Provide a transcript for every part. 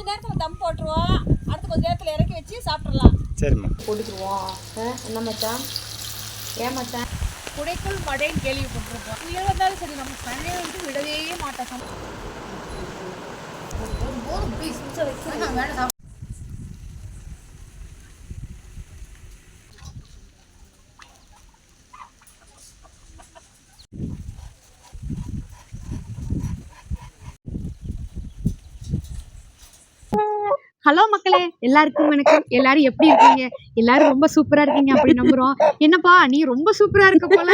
கொஞ்ச நேரத்துல தம் போட்டுருவோம் அடுத்து கொஞ்ச நேரத்துல இறக்கி வச்சு சாப்பிட்றலாம் சரிம்மா. போட்டுக்குருவோம். என்ன மச்சான்? ஏன் மச்சான்? குடைக்குள் மடைன்னு கேள்விப்பட்டிருப்போம் புயல் வந்தாலும் சரி நம்ம தண்ணியை வந்து விடவே மாட்டோம். ஹலோ மக்களே எல்லாருக்கும் வணக்கம். எல்லாரும் எப்படி இருக்கீங்க? எல்லாரும் ரொம்ப சூப்பரா இருக்கீங்க அப்படி நம்புறோம். என்னப்பா நீ ரொம்ப சூப்பரா இருக்க போல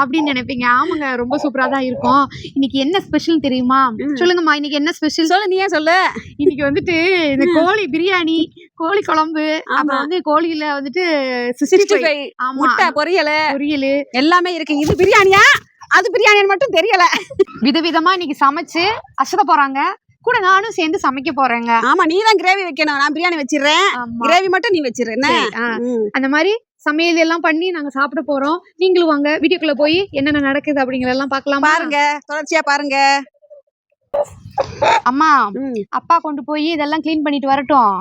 அப்படின்னு நினைப்பீங்க. ஆமாங்க ரொம்ப சூப்பரா தான் இருக்கும். இன்னைக்கு என்ன ஸ்பெஷல் தெரியுமா? சொல்லுங்கம்மா இன்னைக்கு என்ன ஸ்பெஷல் சொல்லு நீயே சொல்லு. இன்னைக்கு வந்துட்டு இந்த கோழி பிரியாணி கோழி குழம்பு அப்புறம் வந்து கோழியில வந்துட்டு முட்டை பொரியல். பொரியல். எல்லாமே இருக்கு. இது பிரியாணியா? அது பிரியாணின்னு மட்டும் தெரியல. விதவிதமா இன்னைக்கு சமைச்சு அசத போறாங்க. கூட நானும் சேர்ந்து சமைக்க போறேங்க. ஆமா நீ தான் கிரேவி வைக்கணும். நான் பிரியாணி வச்சிடுறேன். கிரேவி மட்டும் நீ வச்சிரு. அந்த மாதிரி சமையல் எல்லாம் பண்ணி நாங்க சாப்பிட போறோம். நீங்களும் வாங்க வீடியோக்குள்ள போய் என்னென்ன நடக்குது அப்படிங்கறதெல்லாம் பார்க்கலாம்? பாருங்க தொடர்ச்சியா பாருங்க. அம்மா. அப்பா கொண்டு போய் இதெல்லாம் க்ளீன் பண்ணிட்டு வரட்டும்.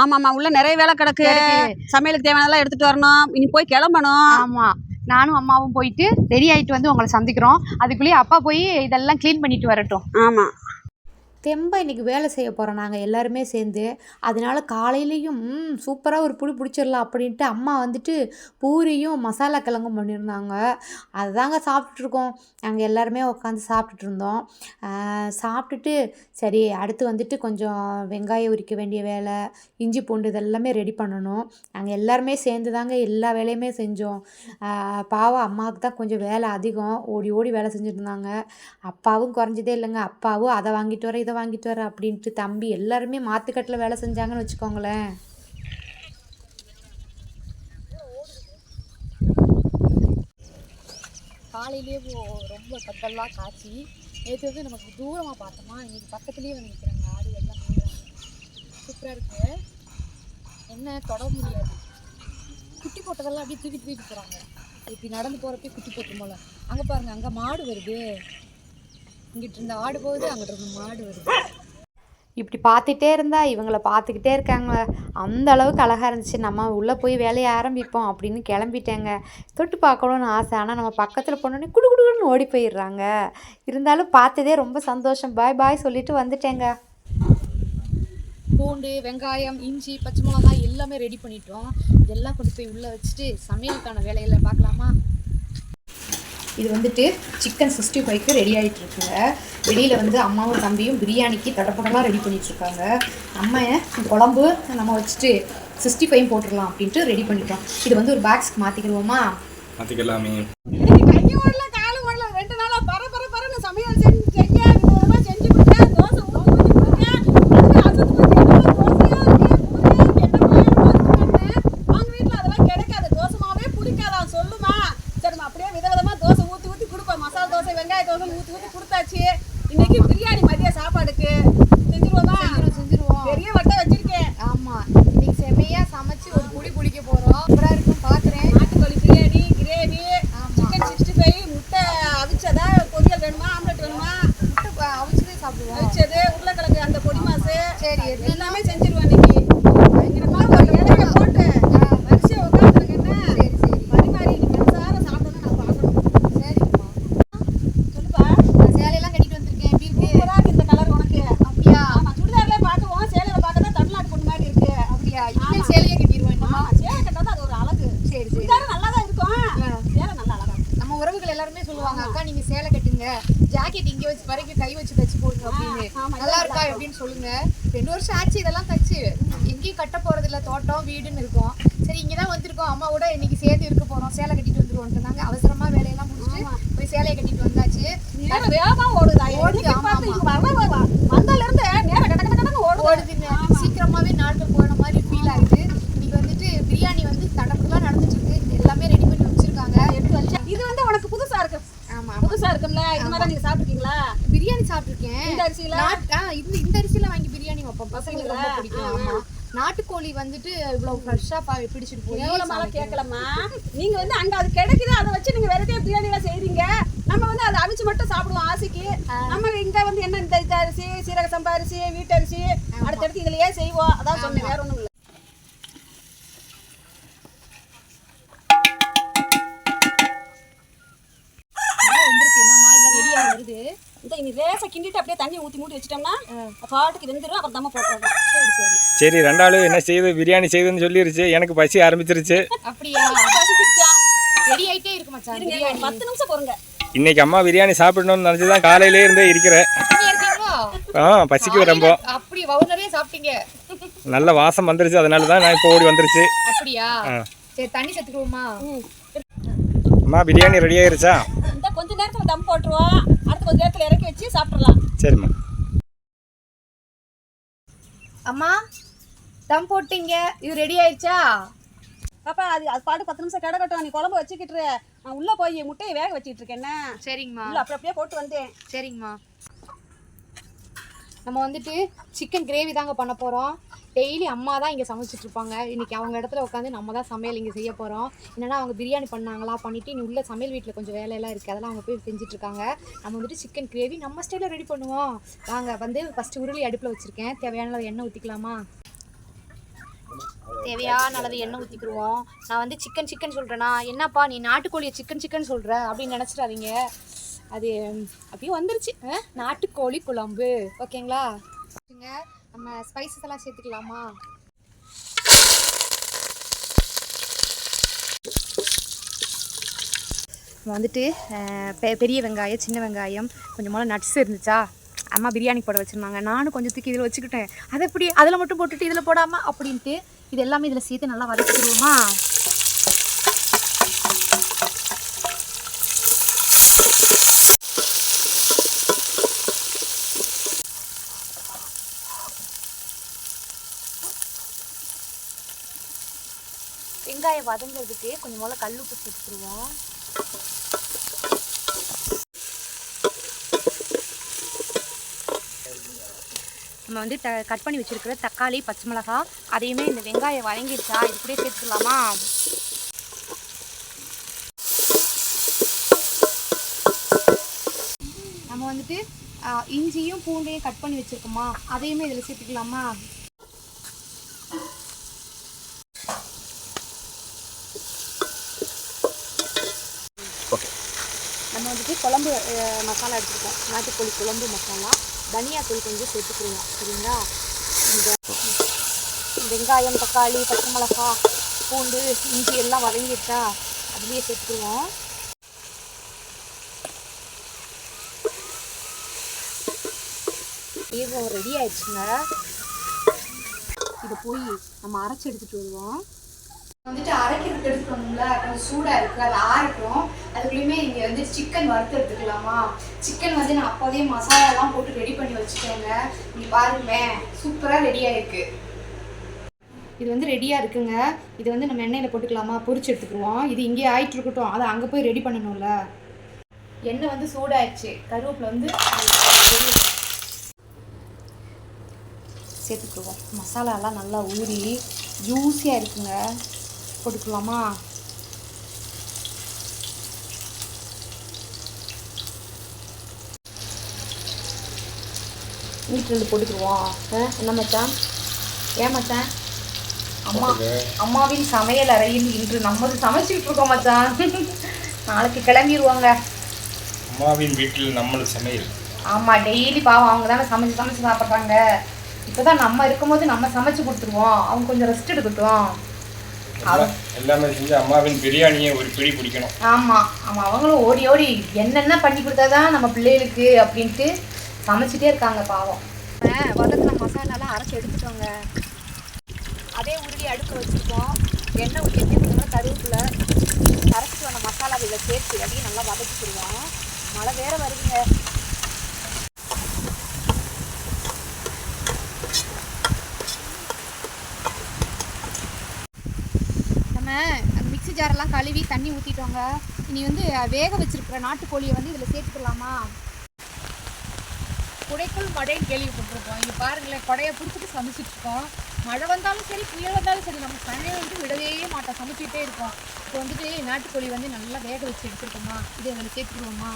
ஆமாமா உள்ள நிறைய வேலை கிடக்கு. கிடக்கு. சமையலுக்கு தேவையானதெல்லாம் எடுத்துட்டு வரணும். இனி போய் கிளம்பணும். ஆமா. நானும் அம்மாவும் போயிட்டு ரெடி ஆயிட்டு வந்து உங்களை சந்திக்கிறோம். அதுக்குள்ளேயே அப்பா போய் இதெல்லாம் க்ளீன் பண்ணிட்டு வரட்டும். ஆமா. தெம்பாக இன்றைக்கி வேலை செய்ய போகிறோம் நாங்கள் எல்லாருமே சேர்ந்து. அதனால காலையிலையும் சூப்பராக ஒரு புளி பிடிச்சிடலாம் அப்படின்ட்டு அம்மா வந்துட்டு பூரியும் மசாலா கிழங்கும் பண்ணியிருந்தாங்க. அதுதாங்க சாப்பிட்டுருக்கோம் நாங்கள் எல்லாருமே உட்காந்து சாப்பிட்டுட்டு இருந்தோம் சாப்பிட்டுட்டு சரி அடுத்து வந்துட்டு கொஞ்சம் வெங்காயம் உரிக்க வேண்டிய வேலை இஞ்சி பூண்டு இதெல்லாமே ரெடி பண்ணணும். நாங்கள் எல்லாருமே சேர்ந்து தாங்க எல்லா வேலையுமே செஞ்சோம். பாவம் அம்மாவுக்கு தான் கொஞ்சம் வேலை அதிகம். ஓடி ஓடி வேலை செஞ்சுட்டு இருந்தாங்க. அப்பாவும் குறைஞ்சதே இல்லைங்க. அப்பாவும் அதை வாங்கிட்டு வர இதை வாங்கிட்டு வர அப்படின்ட்டு தம்பி எல்லாருமே மாத்துக்கட்டில் வேலை செஞ்சாங்கன்னு வச்சுக்கோங்களேன். காலையிலேயே ரொம்ப கத்தெல்லாம் காய்ச்சி நேற்று வந்து நமக்கு தூரமாக பார்த்தோமா இன்னைக்கு பக்கத்துலேயே வந்து நிற்கிறாங்க ஆடு எல்லாம் சூப்பராக இருக்கு. என்ன தொட முடியாது. குட்டி போட்டதெல்லாம் அப்படியே தூக்கி தூக்கி போகிறாங்க இப்படி நடந்து போகிறப்பே குட்டி போட்டு போல அங்கே பாருங்க அங்கே மாடு வருது. இங்கிட்டு இருந்த ஆடு போகுது அங்கிட்டு இருந்த மாடு வருது. இப்படி பார்த்துட்டே இருந்தா இவங்கள பார்த்துக்கிட்டே இருக்காங்க அந்த அளவுக்கு அழகாக இருந்துச்சு. நம்ம உள்ளே போய் வேலையை ஆரம்பிப்போம் அப்படின்னு கிளம்பிட்டேங்க. தொட்டு பார்க்கணும்னு ஆசை. ஆனால் நம்ம பக்கத்தில் போனோடனே குடு குடுன்னு ஓடி போயிடுறாங்க. இருந்தாலும் பார்த்ததே ரொம்ப சந்தோஷம். பாய் பாய் சொல்லிட்டு வந்துட்டேங்க. பூண்டு வெங்காயம் இஞ்சி பச்சை மிளகாய் எல்லாமே ரெடி பண்ணிட்டோம். இதெல்லாம் கொண்டு போய் உள்ளே வச்சுட்டு சமையலுக்கான வேலைகளை பார்க்கலாமா? இது வந்துட்டு சிக்கன் சிக்ஸ்டி ஃபைவ்க்கு ரெடி ஆகிட்டு இருக்குங்க வெளியில் வந்து அம்மாவும் தம்பியும் பிரியாணிக்கு தடப்படலாம் ரெடி பண்ணிட்டு இருக்காங்க நம்ம குழம்பு நம்ம வச்சுட்டு சிக்ஸ்டி ஃபைவ் போட்டுடலாம் அப்படின்ட்டு ரெடி பண்ணிட்டோம். இது வந்து ஒரு பாக்ஸ்க்கு மாற்றிக்கிடுவோமா மாற்றிக்கலாமே கையும் ஓடல காலும் ஓடல ரெண்டு நாளா பர பர பரன்னு சமையல் செஞ்சு செஞ்சு விதவிதமா செஞ்சு கொடுத்தேன் தோசை ஊற்றி ஊற்றி கொடுத்தேன் அதுவே அசத்து போச்சு எல்லாம் தோசையா இருக்கு பூரி என்ன பண்ணேன் அவங்க வீட்டில் அதெல்லாம் கிடைக்காது தோசை மாவே பிடிக்காதான் சொல்லுமா சரிம்மா அப்படியே விதவிதமா தோசை ஊற்றி ஊற்றி கொடுப்பேன் மசாலா தோசை வெங்காய தோசை ஊற்றி ஊற்றி கொடுத்தாச்சு இன்னைக்கு பிரியாணி மதிய சாப்பாடுக்கு செஞ்சிருவோமா செஞ்சுருவோம் பெரிய வட்டை வச்சிருக்கேன் ஆமாம் இன்னைக்கு செமையாக சமைச்சு ஒரு புடி பிடிக்க போகிறோம் சூப்பராக இருக்கும் பார்க்குறேன் நாட்டுக்கோழி பிரியாணி கிரேவி ஆமா. சிக்கன் சிக்ஸ்டி ஃபைவ் முட்டை அவிச்சதா பொரியல் வேணுமா ஆம்லெட் வேணுமா முட்டை அவிச்சுதே சாப்பிடுவோம் அவிச்சது உருளைக்கிழங்கு அந்த பொடி மாசு சரி எல்லாமே செஞ்சிருவேன் இன்னைக்கு இங்க பாருங்க, ஒரு இலையில போட்டு வரிசையா உட்காந்துருங்க என்ன சரி சரி பரிமாறி இன்னைக்கு மனசார சாப்பிடணும் நான் பார்க்கணும் சரிம்மா சொல்லுப்பா நான் சேலையெல்லாம் கட்டிட்டு வந்திருக்கேன் எப்படி இருக்கு சூப்பரா இருக்கு இந்த கலர் உனக்கு அப்படியா ஆமா சுடிதார்ல பார்க்கவும் சேலையில பார்க்க தான் தமிழ்நாட்டு பொண்ணு மாதிரி இருக்கு அப்படியா இனிமேல் சேலையே கட்டிடுவேன் ஆமா சேலை கட்டாதான் அது ஒரு அழகு சரி சரி சுடிதார் நல்லா தான் இருக்கும் சேலை நல்லா அழகா இருக்கும் நம்ம உறவுகள் எல்லாருமே சொல்லுவாங்க அக்கா நீங்க சேலை கட்டுங்க. ஜாக்கெட் இங்க வச்சு வரைக்கும் கை வச்சு தச்சு போடுங்க அப்படின்னு. நல்லா இருக்கா எப்படின்னு சொல்லுங்க. ரெண்டு வருஷம் ஆச்சு இதெல்லாம் தச்சு. எங்கேயும் கட்ட போறது இல்ல தோட்டம் வீடுன்னு இருக்கும். சரி இங்க தான் வந்திருக்கோம். அம்மாவோட இன்னைக்கு சேர்ந்து இருக்க போறோம். சேலை கட்டிட்டு வந்துருவோம்னாங்க அவசரமா வேலையெல்லாம் முடிச்சுட்டு போய் சேலையை கட்டிட்டு வந்தாச்சு. வேகமா ஓடுது, ஓடுது ஆமா, பார்த்து இங்க வர வர வந்ததுல இருந்து நேரம் கட கட கடன்னு ஓடுது ஓடுதுங்க சீக்கிரமாவே நாட்கள் போன மாதிரி ஃபீல் ஆகுது இன்னைக்கு வந்துட்டு பிரியாணி வந்து தடப்பெல்லாம் நடந்துட்டு இருக்கு எல்லாமே ரெடி பண்ணி வச்சிருக்காங்க எடுத்து வச்சா இது வந்து உனக்கு புதுசா இருக்கு ஆமா புதுசா இருக்கும்ல இது மாதிரி நீங்க சாப்பிட்டுருக்கீங்களா? பிரியாணி சாப்பிட்டுருக்கேன். இந்த அரிசியில? இந்த இந்த அரிசியில வாங்கி பிரியாணி வைப்போம் பசங்களுக்கு ரொம்ப? பிடிக்கும். ஆமா. நாட்டுக்கோழி வந்துட்டு இவ்வளவு ஃப்ரெஷ்ஷா பிடிச்சிட்டு போய் எவ்வளவு. கேட்கலாமா நீங்க வந்து அங்க அது கிடைக்குது? அதை வச்சு நீங்க வெரைட்டியா பிரியாணி எல்லாம் செய்றீங்க. நம்ம வந்து அதை அவிச்சு மட்டும் சாப்பிடுவோம் ஆசைக்கு. நம்ம இங்க வந்து என்ன இந்த இந்த அரிசி சீரக சம்பா அரிசி வீட்டரிசி அடுத்தடுத்து இதுலயே செய்வோம். அதான் சொன்னேன் வேற ஒண்ணும் இல்லை வந்துருக்கு என்னம்மா எல்லாம் ரெடியாக வருது இந்த கிண்டிட்டு அப்படியே தண்ணி ஊத்தி மூடி வச்சிட்டோம்னா பாட்டுக்கு வெந்துடும் அப்புறம் தம்ம போட்டுறோம் சரி சரி. என்ன செய்யுது பிரியாணி செய்யுதுன்னு சொல்லிருச்சு. எனக்கு பசி ஆரம்பிச்சிருச்சு. அப்படியா? பசிச்சிருச்சா? ரெடி ஆயிட்டே இருக்கு மச்சான் இருங்க, பிரியாணி. ஒரு பத்து நிமிஷம் பொறுங்க. இன்னைக்கு அம்மா பிரியாணி சாப்பிடணும்னு நினச்சி தான் காலையிலே இருந்தே இருக்கிறேன் ஆ பசிக்குது ரொம்ப. அப்படி சாப்பிட்டீங்க. நல்ல வாசம் வந்துருச்சு. அதனால தான் நான் இப்போ ஓடி வந்துருச்சு. அப்படியா. சரி தண்ணி சேர்த்துக்குவோமா அம்மா பிரியாணி ரெடி ஆயிருச்சா? இந்த கொஞ்ச நேரத்துல தம் போட்டுருவோம் அடுத்து கொஞ்ச நேரத்துல இறக்கி வச்சு சாப்பிடலாம். சரிம்மா. அம்மா தம் போட்டீங்க. இது ரெடி ஆயிடுச்சா? பாப்பா அது அது பாட்டு பத்து நிமிஷம் கிடக்கட்டும் நீ குழம்பு வச்சுக்கிட்டு. நான் உள்ள போய் முட்டையை வேக வச்சிட்டு இருக்கேன். என்ன? சரிங்கம்மா. உள்ள அப்படி அப்படியே போட்டு வந்தேன். சரிங்கம்மா. நம்ம வந்துட்டு சிக்கன் கிரேவி தாங்க பண்ண போகிறோம் டெய்லி அம்மா தான் இங்கே சமைச்சிட்டு இருப்பாங்க. இன்றைக்கி அவங்க இடத்துல உட்காந்து நம்ம தான் சமையல் இங்கே செய்ய போகிறோம் என்னென்னா அவங்க பிரியாணி பண்ணாங்களா பண்ணிவிட்டு இனி உள்ள சமையல் வீட்டில் கொஞ்சம் வேலையெல்லாம் இருக்குது அதெல்லாம் அவங்க போய் செஞ்சுட்டு இருக்காங்க. நம்ம வந்துட்டு சிக்கன் கிரேவி நம்ம ஸ்டைலில் ரெடி பண்ணுவோம். வாங்க வந்து ஃபஸ்ட்டு உருளி அடுப்பில் வச்சுருக்கேன். தேவையான அளவு எண்ணெய் ஊற்றிக்கலாமா தேவையான அளவு எண்ணெய் ஊற்றிக்கிடுவோம் நான் வந்து சிக்கன் சிக்கன் சொல்கிறேன்னா என்னப்பா நீ நாட்டுக்கோழியை சிக்கன் சிக்கன் சொல்கிற அப்படின்னு நினச்சிடாதீங்க. அது அப்படியே வந்துருச்சு. ஆ? நாட்டுக்கோழி குழம்பு. ஓகேங்களா? நம்ம ஸ்பைசஸ் எல்லாம் சேர்த்துக்கலாமா? வந்துட்டு பெ- பெரிய வெங்காயம் சின்ன வெங்காயம் கொஞ்சமாக நட்ஸ் இருந்துச்சா? அம்மா பிரியாணி போட வச்சுருந்தாங்க. நானும் கொஞ்சம் தூக்கி இதில் வச்சுக்கிட்டேன். அதை எப்படி அதில் மட்டும் போட்டுட்டு இதில் போடாமல் அப்படின்ட்டு இது எல்லாமே இதில் சேர்த்து நல்லா வதக்கிடுவோமா? வெங்காயம் வதங்கிறதுக்கு கொஞ்சம் முதல்ல கல் உப்பு சேர்த்துருவோம் நம்ம வந்து த கட் பண்ணி வச்சிருக்கிற தக்காளி பச்சை மிளகா அதையுமே இந்த வெங்காயம் வதங்கிடுச்சா இது கூட சேர்த்துக்கலாமா? நம்ம வந்துட்டு இஞ்சியும் பூண்டையும் கட் பண்ணி வச்சுருக்கோமா அதையுமே இதில் சேர்த்துக்கலாமா ஓகே நம்ம வந்துட்டு குழம்பு மசாலா எடுத்துருக்கோம். நாட்டுக்கோழி குழம்பு மசாலா. தனியாத்தூள் கொஞ்சம் சேர்த்துக்குருவோம் சரிங்களா? இந்த வெங்காயம் தக்காளி பச்சை மிளகா பூண்டு இஞ்சி எல்லாம் வதங்கிட்டா அதுலேயே சேர்த்துக்குருவோம். தீபம் ரெடி ஆயிடுச்சுங்க. இதை போய் நம்ம அரைச்சி எடுத்துகிட்டு வருவோம். வந்துட்டு அரைக்கிறதுக்கு எடுத்துக்கணும்ல கொஞ்சம் சூடாக இருக்குது அது ஆறட்டும் அதுக்குள்ளேயுமே இங்கே வந்து சிக்கன் வறுத்து எடுத்துக்கலாமா? சிக்கன் வந்து நான் அப்போதே மசாலாலாம் போட்டு ரெடி பண்ணி வச்சுட்டேங்க. இங்கே பாருமே சூப்பராக ரெடி ஆயிருக்கு. இது வந்து ரெடியாக இருக்குங்க. இது வந்து நம்ம எண்ணெயில் போட்டுக்கலாமா? பொரிச்சு எடுத்துக்குவோம் இது இங்கே ஆயிட்டு இருக்கட்டும். அதை அங்கே போய் ரெடி பண்ணணும்ல. எண்ணெய் வந்து சூடாயிடுச்சு. கருவேப்பில் வந்து சேர்த்துக்குவோம் மசாலாலாம் நல்லா ஊறி ஜூஸியாக இருக்குங்க. போட்டுக்கலாமா வீட்டில் போட்டுக்குருவோம். ஆ, என்ன மச்சான்? ஏன் மச்சான்? அம்மா அம்மாவின் சமையல் அறையில் இன்று நம்மது சமைச்சிட்டு இருக்கோம் மச்சான். நாளைக்கு கிளம்பிடுவாங்க அம்மாவின் வீட்டில் நம்மளும் சமையல். ஆமாம் டெய்லி பாவம் அவங்க தானே சமைச்சு சமைச்சு சாப்பிட்றாங்க. இப்போ தான் நம்ம இருக்கும்போது நம்ம சமைச்சு கொடுத்துருவோம். அவங்க கொஞ்சம் ரெஸ்ட் எடுக்கட்டும். எல்லாம் செஞ்சு அம்மாவின் பிரியாணியை ஒரு பிடி பிடிக்கணும் ஆமாம் ஆமாம் அவங்களும் ஓடி ஓடி என்னென்ன பண்ணி கொடுத்தாதான் நம்ம பிள்ளைகளுக்கு அப்படின்ட்டு சமைச்சிட்டே இருக்காங்க பாவம். வதக்கின மசாலாலாம் அரைச்சி எடுத்துட்டோங்க. அதே உருளி அடுப்பு வச்சுருக்கோம். எண்ணெய் ஊற்றி கொஞ்சமாக கருவேப்பிலை அரைச்சிட்டு வந்த மசாலா இதில் சேர்த்து அப்படியே நல்லா வதக்கிடுவோம் மழை வேற வருதுங்க நம்ம அந்த மிக்ஸி ஜாரெல்லாம் கழுவி தண்ணி ஊற்றிட்டோங்க இனி வந்து வேக வச்சிருக்கிற நாட்டுக்கோழியை வந்து இதில் சேர்த்துக்கலாமா? குடைக்குள் மழைன்னு கேள்விப்பட்டிருக்கோம். இங்கே பாருங்களேன் கொடையை பிடிச்சிட்டு சமைச்சிட்ருக்கோம் மழை வந்தாலும் சரி புயல் வந்தாலும் சரி நம்ம சமையல் வந்து விடவே மாட்டோம். சமைச்சிக்கிட்டே இருக்கோம். இப்போ வந்துட்டு நாட்டுக்கோழி வந்து நல்லா வேக வச்சு எடுத்துருக்கோமா? இதை அதில் சேர்த்துருவோமா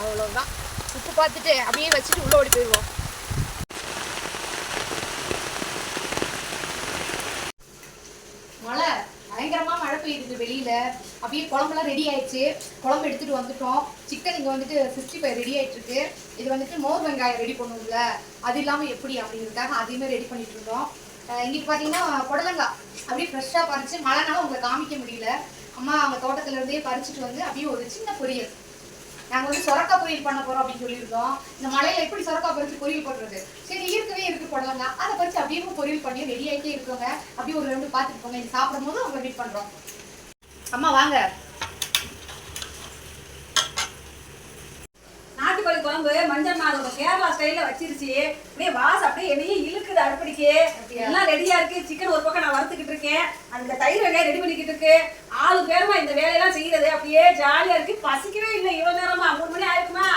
அவ்வளோதான் உப்பு பார்த்துட்டு அப்படியே வச்சுட்டு உள்ளே ஓடி போயிடுவோம். மழை பயங்கரமாக மழை பெய்யுது வெளியில. அப்படியே குழம்புலாம் ரெடி ஆயிடுச்சு. குழம்பு எடுத்துட்டு வந்துட்டோம். சிக்கன் இங்க வந்துட்டு சிக்ஸ்டி ஃபைவ் ரெடி ஆயிட்டு இருக்கு இது வந்துட்டு மோர் வெங்காயம் ரெடி பண்ணுவோம்ல அது இல்லாம எப்படி அப்படிங்கிறதுக்காக அதையுமே ரெடி பண்ணிட்டு இருந்தோம். இன்றைக்கி பார்த்தீங்கன்னா பாத்தீங்கன்னா புடலங்காய் அப்படியே ஃப்ரெஷ்ஷாக பறிச்சு மழைனால உங்களை காமிக்க முடியல. அம்மா அவங்க தோட்டத்துல இருந்தே பறிச்சுட்டு வந்து அப்படியே ஒரு சின்ன பொரியல். நாங்க வந்து சொரக்கா பொரியல் பண்ண போறோம் அப்படின்னு சொல்லியிருந்தோம் இந்த மலையில எப்படி சொரக்கா பறிச்சு பொரியல் பண்றது? சரி இருக்கவே இருக்கு போடலாங்க. அதை பறிச்சு அப்படியே பொரியல் பண்ணி ரெடி ஆகிட்டே இருக்கோங்க. அப்படியே ஒரு ரெண்டு பார்த்துட்டு போங்க. இது சாப்பிடும் போது அவங்க வெயிட் பண்றோம். அம்மா வாங்க. குழம்பு மஞ்சள் மாவு கேரளா ஸ்டைல்ல வச்சிருச்சு. அப்படியே வாசம் அப்படியே என்னையே இழுக்குது அடுப்படிக்கு. எல்லாம் ரெடியா இருக்கு. சிக்கன் ஒரு பக்கம் நான் வறுத்துக்கிட்டு இருக்கேன். அந்த தயிர் வெங்காயம் ரெடி பண்ணிக்கிட்டு இருக்கு. ஆளு பேருமா இந்த வேலையெல்லாம் செய்யறது? அப்படியே ஜாலியா இருக்கு. பசிக்கவே இல்லை. இவ்வளவு நேரமா? மூணு மணி ஆயிருக்குமா.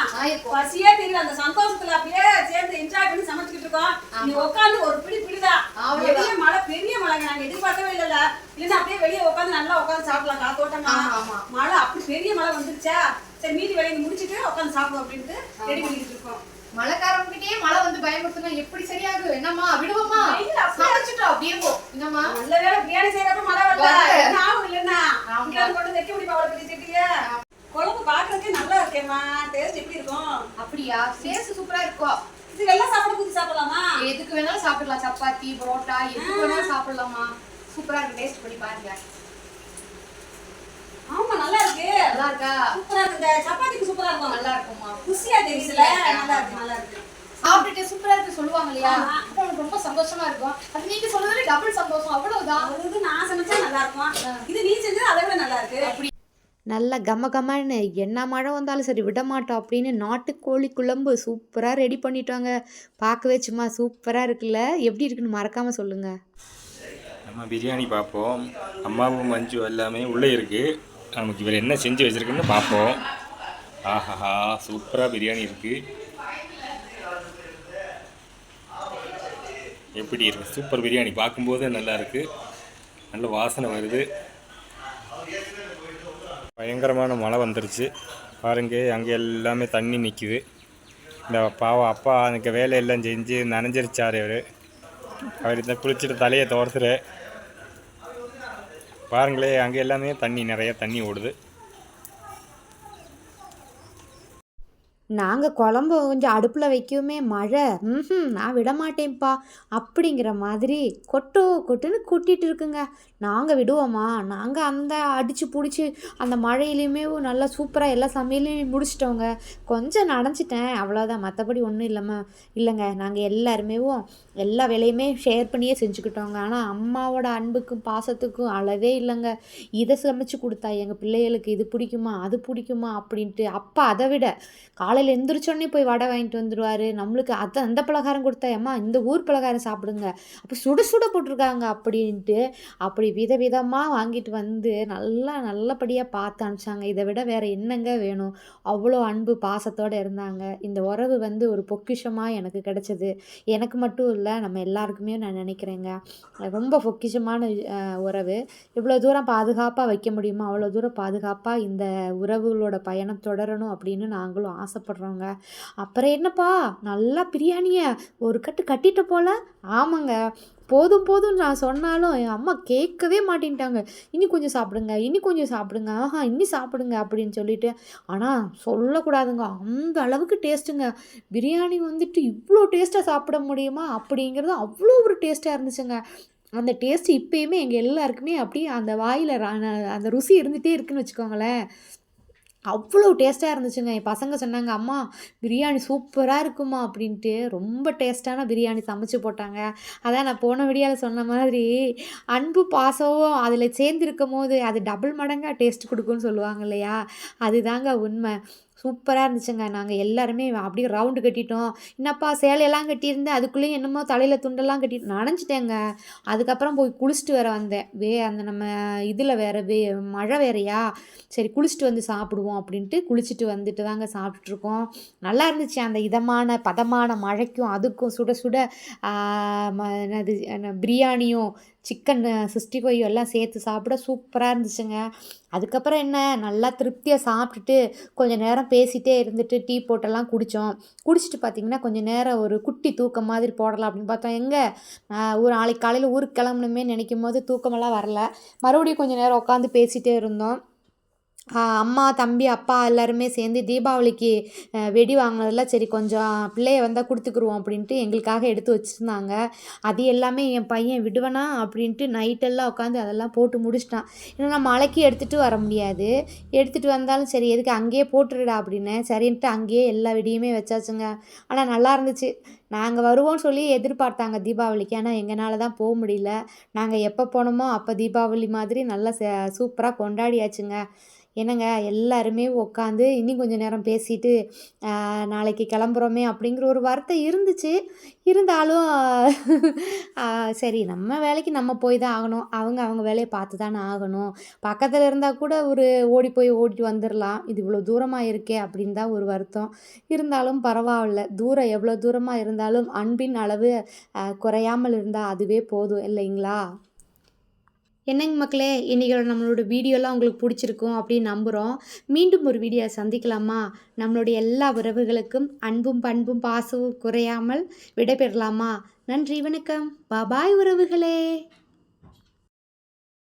பசியே தெரியல. அந்த சந்தோஷத்துல அப்படியே சேர்ந்து என்ஜாய் பண்ணி சமைச்சுக்கிட்டு இருக்கோம். நீ உட்காந்து ஒரு பிடி பிடிதான். பெரிய மழை பெரிய மழைங்க. நாங்க எதிர்பார்க்கவே இல்லைல்ல. இல்லைன்னா அப்படியே வெளியே உட்காந்து நல்லா உட்காந்து சாப்பிடலாம். காத்தோட்டமா. மழை அப்படி பெரிய மழை வந்துருச்சா? சரி மீதி வேலையை முடிச்சிட்டு உட்காந்து சாப்பிடுவோம் அப்படின்ட்டு ரெடி பண்ணிக்கிட்டு இருக்கோம். மழைக்காரங்கிட்டே மழை வந்து பயமுறுத்துனா எப்படி சரியாகும் என்னம்மா விடுவோமா சமைச்சிட்டோம் அப்படியே போ. என்னம்மா? நல்ல வேளை பிரியாணி செய்யறப்ப மழை வரல. ஆகும் இல்லைன்னா. இங்க கொண்டு வைக்க முடியுமா அவ்வளவு பெரிய செட்டிய? குழம்பு பாக்குறதுக்கே நல்லா இருக்கேம்மா. டேஸ்ட் எப்படி இருக்கும்? அப்படியா? டேஸ்ட் சூப்பரா இருக்கும் இது வெள்ளை சாப்பாடு ஊத்தி சாப்பிடலாமா? எதுக்கு வேணாலும் சாப்பிடலாம். சப்பாத்தி பரோட்டா எதுக்கு வேணாலும் சாப்பிடலாமா? சூப்பரா இருக்கு டேஸ்ட் பண்ணி பாருங்க. ஆமா நல்லா இருக்கு. நல்லா இருக்கா? சூப்பரா இருக்கு. இந்த சப்பாத்திக்கு சூப்பரா இருக்கும்? நல்லா இருக்குமா? குசியா தெரியுதுல நல்லா இருக்கு? நல்லா இருக்கு சாப்பிட்டுட்டு சூப்பரா இருக்கு சொல்லுவாங்க இல்லையா. அப்போ உனக்கு ரொம்ப சந்தோஷமா இருக்கும். அது நீங்க சொல்றதுல டபுள் சந்தோஷம். அவ்வளவுதான். இது நான் சமைச்சா நல்லா இருக்கும்? இது நீ செஞ்சது அதை விட நல்லா இருக்கு. நல்லா கம கமன்னு என்ன மழை வந்தாலும் சரி விட மாட்டோம் அப்படின்னு நாட்டுக்கோழி குழம்பு சூப்பராக ரெடி பண்ணிட்டோங்க. பார்க்கவே சும்மா சூப்பராக இருக்குல்ல? எப்படி இருக்குன்னு மறக்காமல் சொல்லுங்கள் நம்ம பிரியாணி பார்ப்போம். அம்மாவும் மஞ்சு எல்லாமே உள்ளே இருக்குது நமக்கு இவர் என்ன செஞ்சு வச்சுருக்குன்னு பார்ப்போம். ஆஹாஹா சூப்பராக பிரியாணி இருக்குது எப்படி இருக்குது சூப்பர் பிரியாணி. பார்க்கும்போது நல்லா இருக்குது நல்ல வாசனை வருது. பயங்கரமான மழை வந்துருச்சு. பாருங்க அங்கே எல்லாமே தண்ணி நிற்கிது இந்த பாவம் அப்பா எனக்கு வேலையெல்லாம் செஞ்சு நனைஞ்சிருச்சார் அவர் அவர் இந்த குளிச்சுட்டு தலையை தோர்த்துரு பாருங்களே அங்கே எல்லாமே தண்ணி நிறைய தண்ணி ஓடுது. நாங்கள் குழம்பு கொஞ்சம் அடுப்பில் வைக்கவுமே மழை. ம் நான் விட மாட்டேன்ப்பா அப்படிங்கிற மாதிரி கொட்டோ கொட்டுன்னு கொட்டிட்டு இருக்குங்க. நாங்கள் விடுவோமா? நாங்கள் அந்த அடித்து பிடிச்சி அந்த மழையிலையுமே நல்லா சூப்பராக எல்லா சமையலையும் முடிச்சிட்டோங்க. கொஞ்சம் நனைஞ்சிட்டேன். அவ்வளோதான் மற்றபடி ஒன்றும் இல்லைம்மா. இல்லைங்க. நாங்கள் எல்லாருமே எல்லா வேலையுமே ஷேர் பண்ணியே செஞ்சுக்கிட்டோங்க. ஆனால் அம்மாவோட அன்புக்கும் பாசத்துக்கும் அளவே இல்லைங்க. இதை சமைச்சு கொடுத்தா எங்கள் பிள்ளைகளுக்கு இது பிடிக்குமா? அது பிடிக்குமா? அப்படின்ட்டு அப்பா அதை விட காலையில் எந்திரிச்சோடனே போய் வடை வாங்கிட்டு வந்துடுவார் நம்மளுக்கு அதை அந்த பலகாரம் கொடுத்தா ஏம்மா இந்த ஊர் பலகாரம் சாப்பிடுங்க. அப்போ சுட சுட போட்டிருக்காங்க அப்படின்ட்டு அப்படி விதவிதமாக வாங்கிட்டு வந்து நல்லா நல்லபடியாக பார்த்து அனுப்பிச்சாங்க. இதை விட வேறு என்னங்க வேணும்? அவ்வளோ அன்பு பாசத்தோடு இருந்தாங்க. இந்த உறவு வந்து ஒரு பொக்கிஷமாக எனக்கு கிடைச்சது. எனக்கு மட்டும் இல்லை நம்ம எல்லாருக்குமே நான் நினைக்கிறேங்க. ரொம்ப பொக்கிஷமான உறவு. இவ்வளோ தூரம் பாதுகாப்பாக வைக்க முடியுமோ? அவ்வளோ தூரம் பாதுகாப்பாக இந்த உறவுகளோட பயணம் தொடரணும் அப்படின்னு நாங்களும் ஆசைப்படுறோங்க அப்புறம் என்னப்பா நல்லா பிரியாணியை ஒரு கட்டு கட்டிட்டு போல? ஆமாங்க. போதும் போதும் நான் சொன்னாலும் என் அம்மா கேட்கவே மாட்டேன்ட்டாங்க. இனி கொஞ்சம் சாப்பிடுங்க இனி கொஞ்சம் சாப்பிடுங்க ஆஹா இனி சாப்பிடுங்க அப்படின்னு சொல்லிட்டு. ஆனால் சொல்லக்கூடாதுங்க. அந்த அளவுக்கு டேஸ்ட்டுங்க பிரியாணி வந்துட்டு இவ்வளோ டேஸ்ட்டாக சாப்பிட முடியுமா? அப்படிங்கிறது அவ்வளோ ஒரு டேஸ்ட்டாக இருந்துச்சுங்க. அந்த டேஸ்ட் இப்பயுமே எங்கள் எல்லாருக்குமே அப்படியே அந்த வாயில் அந்த ருசி இருந்துகிட்டே இருக்குன்னு வச்சுக்கோங்களேன். அவ்வளோ டேஸ்ட்டாக இருந்துச்சுங்க. என் பசங்க சொன்னாங்க அம்மா பிரியாணி சூப்பராக இருக்குமா? அப்படின்ட்டு ரொம்ப டேஸ்ட்டான பிரியாணி சமைச்சு போட்டாங்க. அதான் நான் போன வீடியோவில் சொன்ன மாதிரி அன்பு பாசமும் அதில் சேர்ந்துருக்கும் போது அது டபுள் மடங்காக டேஸ்ட் கொடுக்கும்னு சொல்லுவாங்க இல்லையா? அதுதாங்க உண்மை. சூப்பராக இருந்துச்சுங்க. நாங்கள் எல்லாருமே அப்படியே ரவுண்டு கட்டிட்டோம். என்னப்பா சேலையெல்லாம் கட்டியிருந்தேன் அதுக்குள்ளேயும் என்னமோ தலையில் துண்டெல்லாம் கட்டிட்டு நனைஞ்சிட்டேங்க. அதுக்கப்புறம் போய் குளிச்சுட்டு வேற வந்தேன். வே அந்த நம்ம இதில் வேற வே மழை வேறையா? சரி குளிச்சுட்டு வந்து சாப்பிடுவோம் அப்படின்ட்டு குளிச்சுட்டு வந்துட்டு தாங்க சாப்பிட்ருக்கோம் நல்லா இருந்துச்சு. அந்த இதமான பதமான மழைக்கும் அதுக்கும் சுட சுட ம- என்னது என்ன, பிரியாணியும் சிக்கன் சிக்ஸ்டி ஃபைவ் எல்லாம் சேர்த்து சாப்பிட சூப்பராக இருந்துச்சுங்க. அதுக்கப்புறம் என்ன நல்லா திருப்தியாக சாப்பிட்டுட்டு கொஞ்சம் நேரம் பேசிகிட்டே இருந்துட்டு டீ போட்டெல்லாம் குடித்தோம் குடிச்சிட்டு பார்த்தீங்கன்னா கொஞ்சம் நேரம் ஒரு குட்டி தூக்கம் மாதிரி போடலாம் அப்படின்னு பார்த்தோம். எங்கே ஒரு நாளைக்கு காலையில் ஊருக்கு கிளம்பணுமே நினைக்கும் போது தூக்கமெல்லாம் வரல. மறுபடியும் கொஞ்சம் நேரம் உட்காந்து பேசிகிட்டே இருந்தோம். அம்மா தம்பி அப்பா எல்லாருமே சேர்ந்து தீபாவளிக்கு வெடி வாங்கினதில் சரி கொஞ்சம் பிள்ளைய வந்தால் கொடுத்துக்குருவோம் அப்படின்ட்டு எங்களுக்காக எடுத்து வச்சுருந்தாங்க. அது எல்லாமே என் பையன் விடுவனா அப்படின்ட்டு நைட்டெல்லாம் உட்காந்து அதெல்லாம் போட்டு முடிச்சிட்டான். ஏன்னா மலைக்கு எடுத்துகிட்டு வர முடியாது. எடுத்துகிட்டு வந்தாலும் சரி எதுக்கு அங்கேயே போட்டுருடா அப்படின்னு. சரின்ட்டு அங்கேயே எல்லா வெடியுமே வச்சாச்சுங்க. ஆனால் நல்லா இருந்துச்சு. நாங்கள் வருவோம்னு சொல்லி எதிர்பார்த்தாங்க தீபாவளிக்கு. ஆனால் எங்களால் தான் போக முடியல. நாங்கள் எப்போ போனோமோ அப்போ தீபாவளி மாதிரி நல்லா சூப்பராக கொண்டாடியாச்சுங்க. என்னங்க எல்லாருமே உட்காந்து இன்னும் கொஞ்சம் நேரம் பேசிட்டு நாளைக்கு கிளம்புறோமே அப்படிங்கிற ஒரு வருத்தம் இருந்துச்சு. இருந்தாலும் சரி நம்ம வேலைக்கு நம்ம போய் தான் ஆகணும். அவங்க அவங்க வேலையை பார்த்து தானே ஆகணும். பக்கத்தில் இருந்தால் கூட ஒரு ஓடி போய் ஓடிட்டு வந்துடலாம் இது இவ்வளோ தூரமாக இருக்கே அப்படின்னு தான் ஒரு வருத்தம். இருந்தாலும் பரவாயில்ல. தூரம் எவ்வளோ தூரமாக இருந்தாலும் அன்பின் அளவு குறையாமல் இருந்தால் அதுவே போதும். இல்லைங்களா? என்னங்க மக்களே இன்றைக்கி நம்மளோட வீடியோலாம் உங்களுக்கு பிடிச்சிருக்கும் அப்படின்னு நம்புகிறோம் மீண்டும் ஒரு வீடியோ சந்திக்கலாமா? நம்மளுடைய எல்லா உறவுகளுக்கும் அன்பும் பண்பும் பாசமும் குறையாமல் விடைபெறலாமா? நன்றி வணக்கம். பாபாய் உறவுகளே.